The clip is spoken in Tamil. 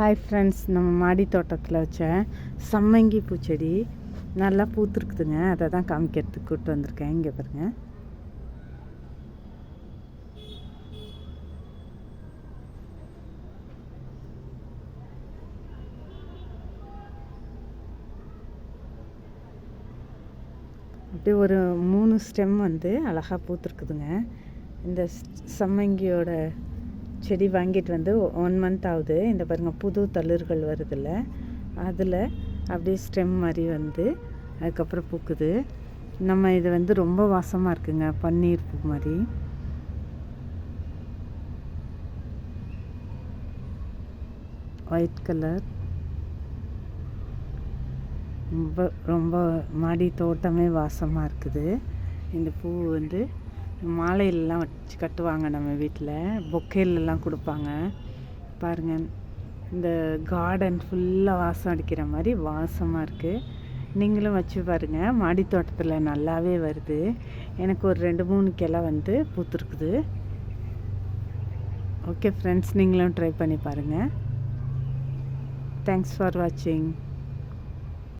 ஹாய் ஃப்ரெண்ட்ஸ் நம்ம மாடி தோட்டத்தில் வச்ச சம்மங்கி பூச்செடி நல்லா பூத்துருக்குதுங்க. அதை தான் காமிக்கிறதுக்கு கூப்பிட்டு வந்திருக்கேன். இங்கே பாருங்கள் அப்படியே ஒரு மூணு ஸ்டெம் வந்து அழகாக பூத்துருக்குதுங்க. இந்த சம்மங்கியோட செடி வாங்கிட்டு வந்து ஒன் மந்த் ஆகுது. இந்த பாருங்கள் புது தளிர்கள் வருதுல்ல அதில் அப்படியே ஸ்டெம் மாதிரி வந்து அதுக்கப்புறம் பூக்குது. நம்ம இது வந்து ரொம்ப வாசமாக இருக்குங்க பன்னீர் பூ மாதிரி. ஒயிட் கலர் ரொம்ப ரொம்ப மாடி தோட்டமே வாசமாக இருக்குது. இந்த பூ வந்து மாலையிலலாம் வச்சு கட்டுவாங்க நம்ம வீட்டில். பொக்கேலெலாம் கொடுப்பாங்க. பாருங்கள் இந்த கார்டன் ஃபுல்லாக வாசம் அடிக்கிற மாதிரி வாசமாக இருக்குது நீங்களும் வச்சு பாருங்கள் மாடி தோட்டத்தில் நல்லாவே வருது. எனக்கு ஒரு ரெண்டு மூணு கிளை வந்து பூத்துருக்குது. ஓகே ஃப்ரெண்ட்ஸ் நீங்களும் ட்ரை பண்ணி பாருங்கள் தேங்க்ஸ் ஃபார் வாட்சிங்